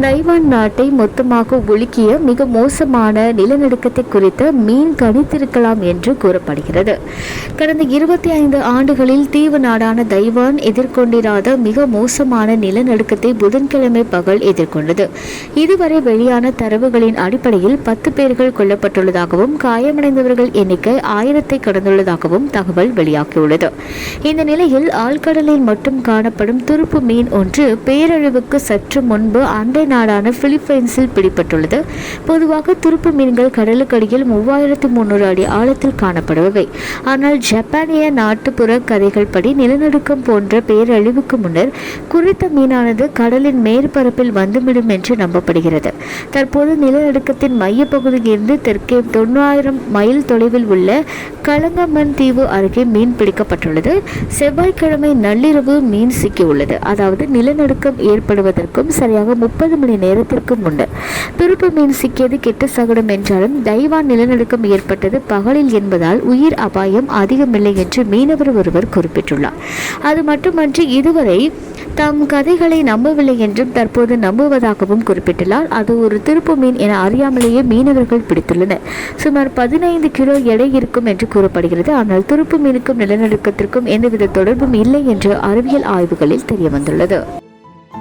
Taiwan நாட்டை மொத்தமாக உலுக்கிய மிக மோசமான நிலநடுக்கத்தை குறித்து மீன் கணித்திருக்கலாம் என்று கூறப்படுகிறது. கடந்த இருபத்தி ஐந்து ஆண்டுகளில் தீவு நாடான தைவான் எதிர்கொண்டிராத மிக மோசமான நிலநடுக்கத்தை புதன்கிழமை பகல் எதிர்கொண்டது. இதுவரை வெளியான தரவுகளின் அடிப்படையில் பத்து பேர்கள் கொல்லப்பட்டுள்ளதாகவும் காயமடைந்தவர்கள் எண்ணிக்கை ஆயிரத்தை கடந்துள்ளதாகவும் தகவல் வெளியாகியுள்ளது. இந்த நிலையில் ஆழ்கடலில் மட்டும் காணப்படும் துருப்பு மீன் ஒன்று பேரழிவுக்கு சற்று முன்பு அண்டை நாடான பிலிப்பைன்ஸில் பிடிபட்டுள்ளது. பொதுவாக துருப்பு மீன்கள் கடலுக்கடியில் மூவாயிரத்து முன்னூறு அடி ஆழத்தில் காணப்படுபவை. ஆனால் ஜப்பானிய நாட்டுப்புற கதைகள் படி நிலநடுக்கம் போன்ற பேரழிவுக்கு முன்னர் குறித்த மீனானது கடலின் மேற்பரப்பில் வந்துவிடும் என்று நம்பப்படுகிறது. தற்போது நிலநடுக்கத்தின் மையப்பகுதியிலிருந்து தெற்கே தொண்ணூறாயிரம் மைல் தொலைவில் உள்ள கலங்கமன் தீவு அருகே மீன் பிடிக்கப்பட்டுள்ளது. செவ்வாய்க்கிழமை நள்ளிரவு மீன் சிக்கியுள்ளது. அதாவது நிலநடுக்கம் ஏற்படுவதற்கும் சரியாக முப்பது மணி நேரத்திற்கு முன்னர். திருப்பு மீன் சிக்கியது கெட்ட சகுனம் என்றாலும் தைவான் நிலநடுக்கம் ஏற்பட்டது பகலில் என்பதால் உயிர் அபாயம் அதிகமில்லை என்று மீனவர் ஒருவர் குறிப்பிட்டுள்ளார். அது மட்டுமன்றி இதுவரை தம் கதைகளை நம்பவில்லை என்றும் தற்போது நம்புவதாகவும் குறிப்பிட்டுள்ளார். அது ஒரு திருப்பு மீன் என அறியாமலேயே மீனவர்கள் பிடித்துள்ளனர். சுமார் பதினைந்து கிலோ எடை இருக்கும் என்று கூறப்படுகிறது. ஆனால் துருப்பு மீனுக்கும் நிலநடுக்கத்திற்கும் எந்தவித தொடர்பும் இல்லை என்று அறிவியல் ஆய்வுகளில் தெரியவந்துள்ளது.